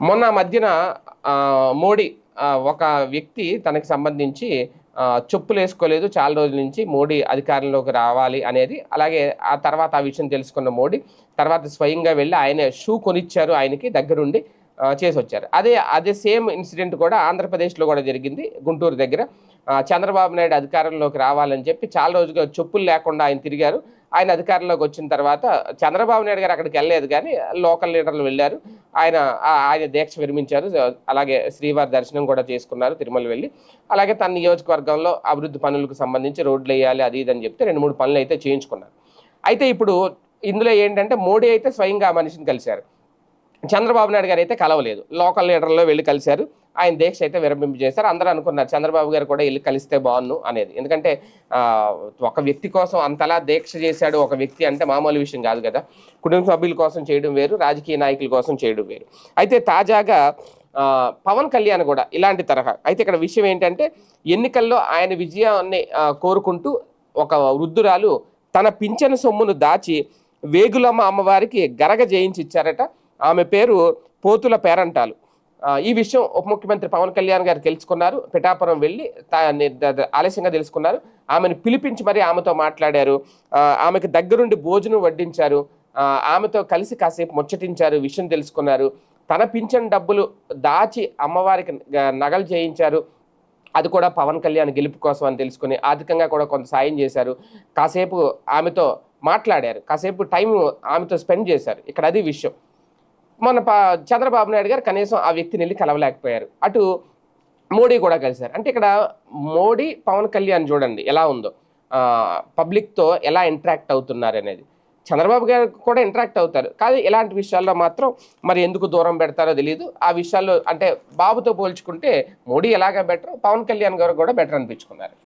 మొన్న మధ్యన మోడీ ఒక వ్యక్తి తనకి సంబంధించి చెప్పులు వేసుకోలేదు చాలా రోజుల నుంచి మోడీ అధికారంలోకి రావాలి అనేది. అలాగే ఆ తర్వాత ఆ విషయం తెలుసుకున్న మోడీ తర్వాత స్వయంగా వెళ్ళి ఆయన షూ కొనిచ్చారు ఆయనకి దగ్గరుండి చేసి వచ్చారు అదే అదే సేమ్ ఇన్సిడెంట్ కూడా ఆంధ్రప్రదేశ్లో కూడా జరిగింది గుంటూరు దగ్గర. చంద్రబాబు నాయుడు అధికారంలోకి రావాలని చెప్పి చాలా రోజుగా చెప్పులు లేకుండా ఆయన తిరిగారు. ఆయన అధికారంలోకి వచ్చిన తర్వాత చంద్రబాబు నాయుడు గారు అక్కడికి వెళ్ళలేదు కానీ లోకల్ లీడర్లు వెళ్ళారు. ఆయన ఆ- ఆయన దీక్ష విరమించారు. అలాగే శ్రీవారి దర్శనం కూడా చేసుకున్నారు తిరుమల వెళ్ళి. అలాగే తన నియోజకవర్గంలో అభివృద్ధి పనులకు సంబంధించి రోడ్లు వేయాలి అది ఇది అని చెప్తే రెండు మూడు పనులు అయితే చేయించుకున్నారు. అయితే ఇప్పుడు ఇందులో ఏంటంటే మోడీ అయితే స్వయంగా ఆ మనిషిని కలిశారు. చంద్రబాబు నాయుడు గారు అయితే కలవలేదు. లోకల్ లీడర్లో వెళ్ళి కలిశారు. ఆయన దీక్ష అయితే విరమింపజేశారు అందరూ అనుకున్నారు చంద్రబాబు గారు కూడా వెళ్ళి కలిస్తే బాగున్ను అనేది. ఎందుకంటే ఒక వ్యక్తి కోసం అంతలా దీక్ష చేశాడు ఒక వ్యక్తి అంటే మామూలు విషయం కాదు కదా. కుటుంబ సభ్యుల కోసం చేయడం వేరు రాజకీయ నాయకుల కోసం చేయడం వేరు. అయితే తాజాగా పవన్ కళ్యాణ్ కూడా ఇలాంటి తరహా. అయితే ఇక్కడ విషయం ఏంటంటే ఎన్నికల్లో ఆయన విజయాన్ని కోరుకుంటూ ఒక వృద్ధురాలు తన పింఛను సొమ్మును దాచి వేగులమ్మ అమ్మవారికి గరగ జయించి ఇచ్చారట ఆమె పేరు పోతుల పేరంటాలు. ఈ విషయం ఉప ముఖ్యమంత్రి పవన్ కళ్యాణ్ గారు తెలుసుకున్నారు. పిఠాపురం వెళ్ళి ఆలస్యంగా తెలుసుకున్నారు. ఆమెను పిలిపించి మరీ ఆమెతో మాట్లాడారు. ఆమెకు దగ్గరుండి భోజనం వడ్డించారు. ఆమెతో కలిసి కాసేపు ముచ్చటించారు విషయం తెలుసుకున్నారు. తన పింఛన్ డబ్బులు దాచి అమ్మవారికి నగలు చేయించారు. అది కూడా పవన్ కళ్యాణ్ గెలుపు కోసం అని తెలుసుకుని ఆర్థికంగా కూడా కొంత సాయం చేశారు. కాసేపు ఆమెతో మాట్లాడారు. కాసేపు టైం ఆమెతో స్పెండ్ చేశారు. ఇక్కడ అది విషయం. మన ప చంద్రబాబు నాయుడు గారు కనీసం ఆ వ్యక్తిని వెళ్ళి కలవలేకపోయారు. అటు మోడీ కూడా కలిశారు. అంటే ఇక్కడ మోడీ పవన్ కళ్యాణ్ చూడండి ఎలా ఉందో. పబ్లిక్తో ఎలా ఇంటరాక్ట్ అవుతున్నారు అనేది. చంద్రబాబు గారు కూడా ఇంటరాక్ట్ అవుతారు. కానీ ఇలాంటి విషయాల్లో మాత్రం మరి ఎందుకు దూరం పెడతారో తెలియదు ఆ విషయాల్లో అంటే బాబుతో పోల్చుకుంటే మోడీ ఎలాగ బెటర్ పవన్ కళ్యాణ్ గారు కూడా బెటర్ అనిపించుకున్నారు.